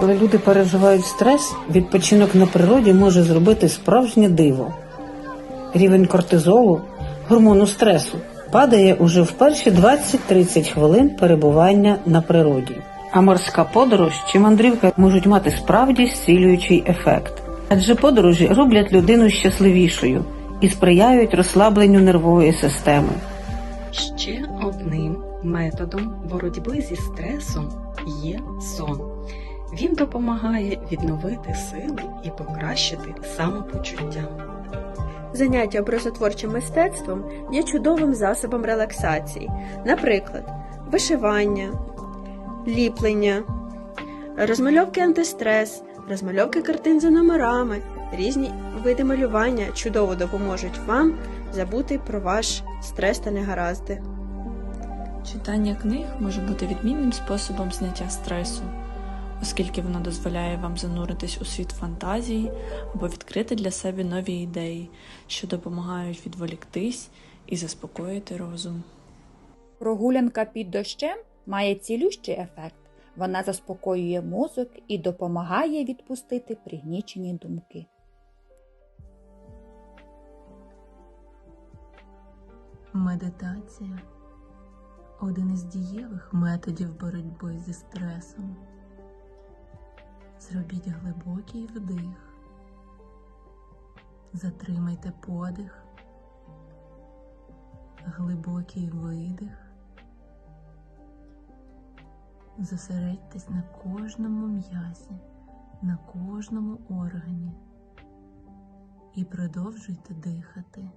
Коли люди переживають стрес, відпочинок на природі може зробити справжнє диво. Рівень кортизолу, гормону стресу, падає уже в перші 20-30 хвилин перебування на природі. А морська подорож чи мандрівка можуть мати справді зцілюючий ефект. Адже подорожі роблять людину щасливішою і сприяють розслабленню нервової системи. Ще одним методом боротьби зі стресом є сон. Він допомагає відновити сили і покращити самопочуття. Заняття образотворчим мистецтвом є чудовим засобом релаксації, наприклад, вишивання, ліплення, розмальовки антистрес, розмальовки картин за номерами, різні види малювання чудово допоможуть вам забути про ваш стрес та негаразди. Читання книг може бути відмінним способом зняття стресу, оскільки воно дозволяє вам зануритись у світ фантазії або відкрити для себе нові ідеї, що допомагають відволіктись і заспокоїти розум. Прогулянка під дощем має цілющий ефект. Вона заспокоює мозок і допомагає відпустити пригнічені думки. Медитація один із дієвих методів боротьби зі стресом. Зробіть глибокий вдих, затримайте подих, глибокий видих. Зосередьтесь на кожному м'язі, на кожному органі і продовжуйте дихати.